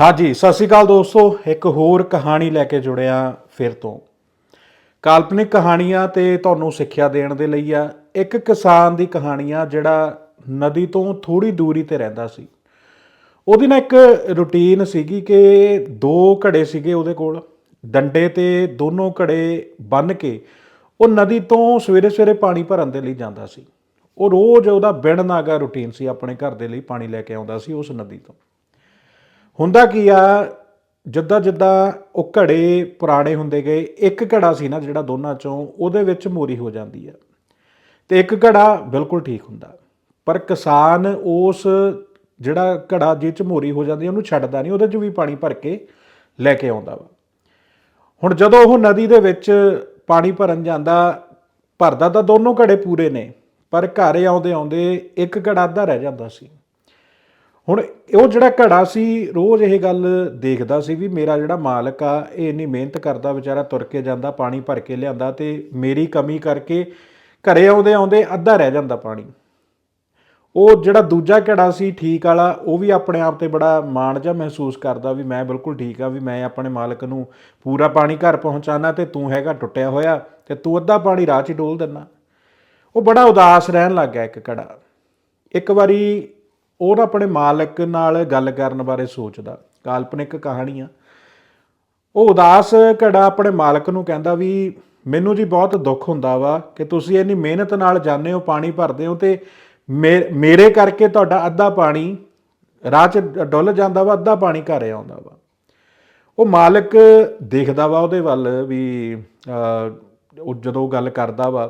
ਹਾਂਜੀ, ਸਤਿ ਸ਼੍ਰੀ ਅਕਾਲ ਦੋਸਤੋ। ਇੱਕ ਹੋਰ ਕਹਾਣੀ ਲੈ ਕੇ ਜੁੜਿਆ ਫਿਰ ਤੋਂ। ਕਾਲਪਨਿਕ ਕਹਾਣੀਆਂ ਤੇ ਤੁਹਾਨੂੰ ਸਿੱਖਿਆ ਦੇਣ ਦੇ ਲਈ ਆ, ਇੱਕ ਕਿਸਾਨ ਦੀ ਕਹਾਣੀ ਆ ਜਿਹੜਾ ਨਦੀ ਤੋਂ ਥੋੜੀ ਦੂਰੀ ਤੇ ਰਹਿੰਦਾ ਸੀ। ਉਹਦੀ ਨਾ ਇੱਕ ਰੁਟੀਨ ਸੀਗੀ ਕਿ ਦੋ ਘੜੇ ਸੀਗੇ ਉਹਦੇ ਕੋਲ, ਡੰਡੇ ਤੇ ਦੋਨੋਂ ਘੜੇ ਬੰਨ ਕੇ ਉਹ ਨਦੀ ਤੋਂ ਸਵੇਰੇ ਸਵੇਰੇ ਪਾਣੀ ਭਰਨ ਦੇ ਲਈ ਜਾਂਦਾ ਸੀ। ਉਹ ਰੋਜ਼ ਉਹਦਾ ਬਿਨ ਨਾਗਾ ਰੁਟੀਨ ਸੀ, ਆਪਣੇ ਘਰ ਦੇ ਲਈ ਪਾਣੀ ਲੈ ਕੇ ਆਉਂਦਾ ਸੀ ਉਸ ਨਦੀ ਤੋਂ। ਹੁੰਦਾ ਕੀ ਆ, ਜਿੱਦਾਂ ਜਿੱਦਾਂ ਉਹ ਘੜੇ ਪੁਰਾਣੇ ਹੁੰਦੇ ਗਏ, ਇੱਕ ਘੜਾ ਸੀ ਨਾ ਜਿਹੜਾ ਦੋਨਾਂ ਚੋਂ, ਉਹਦੇ ਵਿੱਚ ਮੋਰੀ ਹੋ ਜਾਂਦੀ ਆ। ਤੇ ਇੱਕ ਘੜਾ ਬਿਲਕੁਲ ਠੀਕ ਹੁੰਦਾ, ਪਰ ਕਿਸਾਨ ਉਸ ਜਿਹੜਾ ਘੜਾ ਜਿਹ ਚ ਮੋਰੀ ਹੋ ਜਾਂਦੀ ਉਹਨੂੰ ਛੱਡਦਾ ਨਹੀਂ, ਉਹਦੇ ਚ ਵੀ ਪਾਣੀ ਭਰ ਕੇ ਲੈ ਕੇ ਆਉਂਦਾ ਵਾ। ਹੁਣ ਜਦੋਂ ਉਹ ਨਦੀ ਦੇ ਵਿੱਚ ਪਾਣੀ ਭਰਨ ਜਾਂਦਾ, ਭਰਦਾ ਤਾਂ ਦੋਨੋਂ ਘੜੇ ਪੂਰੇ ਨੇ, ਪਰ ਘਰ ਆਉਂਦੇ ਆਉਂਦੇ ਇੱਕ ਘੜਾ ਅੱਧਾ ਰਹਿ ਜਾਂਦਾ ਸੀ। ਹੁਣ ਉਹ ਜਿਹੜਾ ਘੜਾ ਸੀ, ਰੋਜ਼ ਇਹ ਗੱਲ ਦੇਖਦਾ ਸੀ ਵੀ ਮੇਰਾ ਜਿਹੜਾ ਮਾਲਕ ਆ, ਇਹ ਇੰਨੀ ਮਿਹਨਤ ਕਰਦਾ, ਵਿਚਾਰਾ ਤੁਰ ਕੇ ਜਾਂਦਾ, ਪਾਣੀ ਭਰ ਕੇ ਲਿਆਂਦਾ ਤੇ ਮੇਰੀ ਕਮੀ ਕਰਕੇ ਘਰੇ ਆਉਂਦੇ ਆਉਂਦੇ ਅੱਧਾ ਰਹਿ ਜਾਂਦਾ ਪਾਣੀ। ਉਹ ਜਿਹੜਾ ਦੂਜਾ ਘੜਾ ਸੀ, ਠੀਕ ਵਾਲਾ, ਉਹ ਵੀ ਆਪਣੇ ਆਪ ਤੇ ਬੜਾ ਮਾਣ ਜਿਹਾ ਮਹਿਸੂਸ ਕਰਦਾ ਵੀ ਮੈਂ ਬਿਲਕੁਲ ਠੀਕ ਆ, ਵੀ ਮੈਂ ਆਪਣੇ ਮਾਲਕ ਨੂੰ ਪੂਰਾ ਪਾਣੀ ਘਰ ਪਹੁੰਚਾਣਾ ਤੇ ਤੂੰ ਹੈਗਾ ਟੁੱਟਿਆ ਹੋਇਆ ਤੇ ਤੂੰ ਅੱਧਾ ਪਾਣੀ ਰਾਹ 'ਚ ਹੀ ਡੋਲ ਦਿੰਨਾ ਉਹ ਬੜਾ ਉਦਾਸ ਰਹਿਣ ਲੱਗ ਗਿਆ ਇੱਕ ਘੜਾ। ਇੱਕ ਵਾਰੀ ਉਹ ਨਾ ਆਪਣੇ ਮਾਲਕ ਨਾਲ ਗੱਲ ਕਰਨ ਬਾਰੇ ਸੋਚਦਾ, ਕਾਲਪਨਿਕ ਕਹਾਣੀ ਆ ਉਹ ਉਦਾਸ ਘੜਾ ਆਪਣੇ ਮਾਲਕ ਨੂੰ ਕਹਿੰਦਾ ਵੀ ਮੈਨੂੰ ਜੀ ਬਹੁਤ ਦੁੱਖ ਹੁੰਦਾ ਵਾ ਕਿ ਤੁਸੀਂ ਇੰਨੀ ਮਿਹਨਤ ਨਾਲ ਜਾਂਦੇ ਹੋ, ਪਾਣੀ ਭਰਦੇ ਹੋ ਤੇ ਮੇ- ਮੇਰੇ ਕਰਕੇ ਤੁਹਾਡਾ ਅੱਧਾ ਪਾਣੀ ਰਾਹ 'ਚ ਡੁੱਲ ਜਾਂਦਾ ਵਾ, ਅੱਧਾ ਪਾਣੀ ਘਰੇ ਆਉਂਦਾ ਵਾ। ਉਹ ਮਾਲਕ ਦੇਖਦਾ ਵਾ ਉਹਦੇ ਵੱਲ ਵੀ ਉਹ ਜਦੋਂ ਗੱਲ ਕਰਦਾ ਵਾ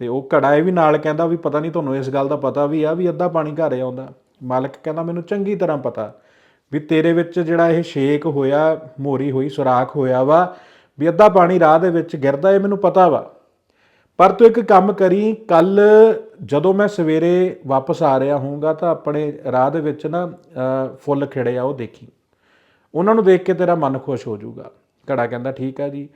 ਤੇ ਉਹ ਘੜਾ ਇਹ ਵੀ ਨਾਲ ਕਹਿੰਦਾ ਵੀ ਪਤਾ ਨਹੀਂ ਤੁਹਾਨੂੰ ਇਸ ਗੱਲ ਦਾ ਪਤਾ ਵੀ ਆ ਵੀ ਅੱਧਾ ਪਾਣੀ ਘਰੇ ਆਉਂਦਾ। ਮਾਲਕ ਕਹਿੰਦਾ, ਮੈਨੂੰ ਚੰਗੀ ਤਰ੍ਹਾਂ ਪਤਾ ਵੀ ਤੇਰੇ ਵਿੱਚ ਜਿਹੜਾ ਇਹ ਸ਼ੇਕ ਹੋਇਆ, ਮੋਰੀ ਹੋਈ, ਸੁਰਾਖ ਹੋਇਆ ਵਾ, ਵੀ ਅੱਧਾ ਪਾਣੀ ਰਾਹ ਦੇ ਵਿੱਚ ਗਿਰਦਾ, ਇਹ ਮੈਨੂੰ ਪਤਾ ਵਾ। ਪਰ ਤੂੰ ਇੱਕ ਕੰਮ ਕਰੀ ਕੱਲ ਜਦੋਂ ਮੈਂ ਸਵੇਰੇ ਵਾਪਸ ਆ ਰਿਹਾ ਹੋਊਗਾ ਤਾਂ ਆਪਣੇ ਰਾਹ ਦੇ ਵਿੱਚ ਨਾ ਫੁੱਲ ਖਿੜੇ ਆ, ਉਹ ਦੇਖੀ। ਉਹਨਾਂ ਨੂੰ ਦੇਖ ਕੇ ਤੇਰਾ ਮਨ ਖੁਸ਼ ਹੋ ਜਾਊਗਾ। ਘੜਾ ਕਹਿੰਦਾ, ਠੀਕ ਆ ਜੀ।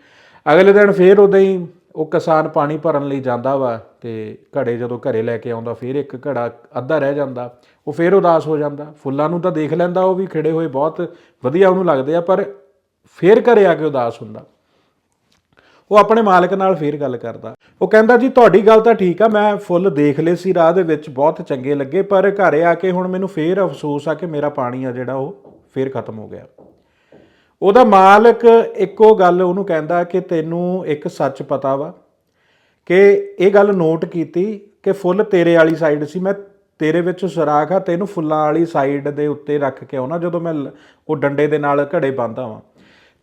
ਅਗਲੇ ਦਿਨ ਫੇਰ ਉਦਾਂ ਹੀ ਉਹ ਕਿਸਾਨ ਪਾਣੀ ਭਰਨ ਲਈ ਜਾਂਦਾ ਵਾ ਤੇ ਘੜੇ ਜਦੋਂ ਘਰੇ ਲੈ ਕੇ ਆਉਂਦਾ, ਫਿਰ ਇੱਕ ਘੜਾ ਅੱਧਾ ਰਹਿ ਜਾਂਦਾ, ਉਹ ਫਿਰ ਉਦਾਸ ਹੋ ਜਾਂਦਾ। ਫੁੱਲਾਂ ਨੂੰ ਤਾਂ ਦੇਖ ਲੈਂਦਾ ਉਹ ਵੀ ਖਿੜੇ ਹੋਏ ਬਹੁਤ ਵਧੀਆ ਉਹਨੂੰ ਲੱਗਦੇ ਆ, ਪਰ ਫਿਰ ਘਰੇ ਆ ਕੇ ਉਦਾਸ ਹੁੰਦਾ। ਉਹ ਆਪਣੇ ਮਾਲਕ ਨਾਲ ਫੇਰ ਗੱਲ ਕਰਦਾ। ਉਹ ਕਹਿੰਦਾ, ਜੀ, ਤੁਹਾਡੀ ਗੱਲ ਤਾਂ ਠੀਕ ਆ, ਮੈਂ ਫੁੱਲ ਦੇਖ ਲਏ ਸੀ, ਰਾਹ ਦੇ ਵਿੱਚ ਬਹੁਤ ਚੰਗੇ ਲੱਗੇ, ਪਰ ਘਰੇ ਆ ਕੇ ਹੁਣ ਮੈਨੂੰ ਫੇਰ ਅਫਸੋਸ ਆ ਕਿ ਮੇਰਾ ਪਾਣੀ ਆ ਜਿਹੜਾ ਉਹ ਫੇਰ ਖਤਮ ਹੋ ਗਿਆ। ਉਹਦਾ ਮਾਲਕ ਇੱਕੋ ਗੱਲ ਉਹਨੂੰ ਕਹਿੰਦਾ ਕਿ ਤੈਨੂੰ ਇੱਕ ਸੱਚ ਪਤਾ ਵਾ, ਕਿ ਇਹ ਗੱਲ ਨੋਟ ਕੀਤੀ ਕਿ ਫੁੱਲ ਤੇਰੇ ਵਾਲੀ ਸਾਈਡ ਸੀ, ਮੈਂ ਤੇਰੇ ਵਿੱਚ ਸੁਰਾਖ ਆ, ਤੈਨੂੰ ਫੁੱਲਾਂ ਵਾਲੀ ਸਾਈਡ ਦੇ ਉੱਤੇ ਰੱਖ ਕੇ ਆਉਣਾ ਜਦੋਂ ਮੈਂ ਲ- ਉਹ ਡੰਡੇ ਦੇ ਨਾਲ ਘੜੇ ਬੰਦਾ ਵਾਂ।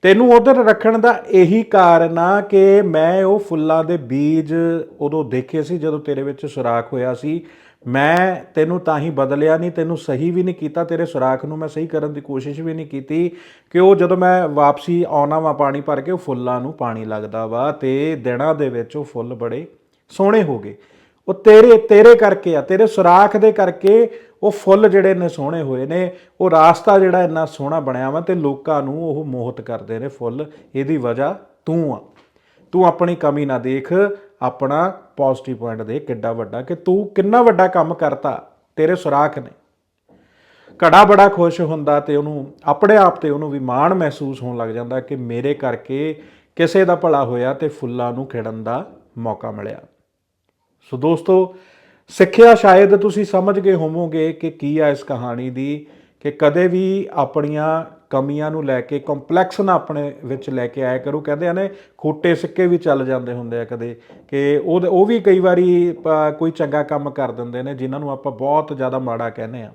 ਤੈਨੂੰ ਉਧਰ ਰੱਖਣ ਦਾ ਇਹੀ ਕਾਰਨ ਆ ਕਿ ਮੈਂ ਉਹ ਫੁੱਲਾਂ ਦੇ ਬੀਜ ਉਦੋਂ ਦੇਖੇ ਸੀ, ਜਦੋਂ ਤੇਰੇ ਵਿੱਚ ਸੁਰਾਖ ਹੋਇਆ ਸੀ। ਮੈਂ ਤੈਨੂੰ ਤਾਂ ਹੀ ਬਦਲਿਆ ਨਹੀਂ, ਤੈਨੂੰ ਸਹੀ ਵੀ ਨਹੀਂ ਕੀਤਾ, ਤੇਰੇ ਸੁਰਾਖ ਨੂੰ ਮੈਂ ਸਹੀ ਕਰਨ ਦੀ ਕੋਸ਼ਿਸ਼ ਵੀ ਨਹੀਂ ਕੀਤੀ ਕਿ ਉਹ ਜਦੋਂ ਮੈਂ ਵਾਪਸੀ ਆਉਣਾ ਵਾ ਪਾਣੀ ਭਰ ਕੇ, ਉਹ ਫੁੱਲਾਂ ਨੂੰ ਪਾਣੀ ਲੱਗਦਾ ਵਾ ਤੇ ਦਿਨਾਂ ਦੇ ਵਿੱਚ ਉਹ ਫੁੱਲ ਬੜੇ ਸੋਹਣੇ ਹੋ ਗਏ। ਉਹ ਤੇਰੇ ਤੇਰੇ ਕਰਕੇ ਆ, ਤੇਰੇ ਸੁਰਾਖ ਦੇ ਕਰਕੇ ਉਹ ਫੁੱਲ ਜਿਹੜੇ ਨੇ ਸੋਹਣੇ ਹੋਏ ਨੇ, ਉਹ ਰਾਸਤਾ ਜਿਹੜਾ ਇੰਨਾ ਸੋਹਣਾ ਬਣਿਆ ਵਾ ਤੇ ਲੋਕਾਂ ਨੂੰ ਉਹ ਮੋਹਤ ਕਰਦੇ ਨੇ ਫੁੱਲ, ਇਹਦੀ ਵਜ੍ਹਾ ਤੂੰ ਆ। ਤੂੰ ਆਪਣੀ ਕਮੀ ਨਾ ਦੇਖ, ਆਪਣਾ ਪੋਜ਼ਿਟਿਵ ਪੁਆਇੰਟ ਦੇਖ ਕਿੱਡਾ ਵੱਡਾ ਕਿ ਤੂੰ ਕਿੰਨਾ ਵੱਡਾ ਕੰਮ ਕਰਤਾ, ਤੇਰੇ ਸੁਰਾਖ ਨੇ। ਘੜਾ ਬੜਾ ਖੁਸ਼ ਹੁੰਦਾ ਤੇ ਉਹਨੂੰ, ਆਪਣੇ ਆਪ ਤੇ ਉਹਨੂੰ ਵੀ ਮਾਣ ਮਹਿਸੂਸ ਹੋਣ ਲੱਗ ਜਾਂਦਾ ਕਿ ਮੇਰੇ ਕਰਕੇ ਕਿਸੇ ਦਾ ਭਲਾ ਹੋਇਆ ਤੇ ਫੁੱਲਾਂ ਨੂੰ ਖਿੜਨ ਦਾ ਮੌਕਾ ਮਿਲਿਆ। ਸੋ ਦੋਸਤੋ ਸਿੱਖਿਆ ਸ਼ਾਇਦ ਤੁਸੀਂ ਸਮਝ ਗਏ ਹੋਵੋਗੇ ਕਿ ਕੀ ਆ ਇਸ ਕਹਾਣੀ ਦੀ, ਕਿ ਕਦੇ ਵੀ ਆਪਣੀਆਂ ਕਮੀਆਂ ਨੂੰ ਲੈ ਕੇ ਕੰਪਲੈਕਸ ਨਾ ਆਪਣੇ ਵਿੱਚ ਲੈ ਕੇ ਆਇਆ ਕਰੋ। ਕਹਿੰਦੇ ਆ ਨੇ, ਖੋਟੇ ਸਿੱਕੇ ਵੀ ਚੱਲ ਜਾਂਦੇ ਹੁੰਦੇ ਆ ਕਦੇ, ਕਿ ਉਹ ਉਹ ਵੀ ਕਈ ਵਾਰੀ ਕੋਈ ਚੰਗਾ ਕੰਮ ਕਰ ਦਿੰਦੇ ਨੇ, ਜਿਨ੍ਹਾਂ ਨੂੰ ਆਪਾਂ ਬਹੁਤ ਜ਼ਿਆਦਾ ਮਾੜਾ ਕਹਿੰਦੇ ਆ।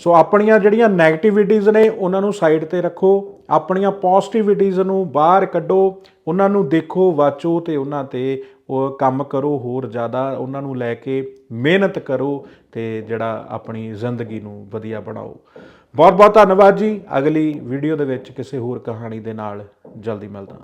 ਸੋ ਆਪਣੀਆਂ ਜਿਹੜੀਆਂ 네ਗੇਟਿਵਿਟੀਜ਼ ਨੇ, ਉਹਨਾਂ ਨੂੰ ਸਾਈਡ ਤੇ ਰੱਖੋ, ਆਪਣੀਆਂ ਪੋਜ਼ਿਟਿਵਿਟੀਜ਼ ਨੂੰ ਬਾਹਰ ਕੱਢੋ, ਉਹਨਾਂ ਨੂੰ ਦੇਖੋ, ਵਾਚੋ ਤੇ ਉਹਨਾਂ ਤੇ ਉਹ ਕੰਮ ਕਰੋ, ਹੋਰ ਜ਼ਿਆਦਾ ਉਹਨਾਂ ਨੂੰ ਲੈ ਕੇ ਮਿਹਨਤ ਕਰੋ ਤੇ ਜਿਹੜਾ ਆਪਣੀ ਜ਼ਿੰਦਗੀ ਨੂੰ ਵਧੀਆ ਬਣਾਓ। ਬਹੁਤ ਬਹੁਤ ਧੰਨਵਾਦ ਜੀ। ਅਗਲੀ ਵੀਡੀਓ ਦੇ ਵਿੱਚ ਕਿਸੇ ਹੋਰ ਕਹਾਣੀ ਦੇ ਨਾਲ ਜਲਦੀ ਮਿਲਦਾ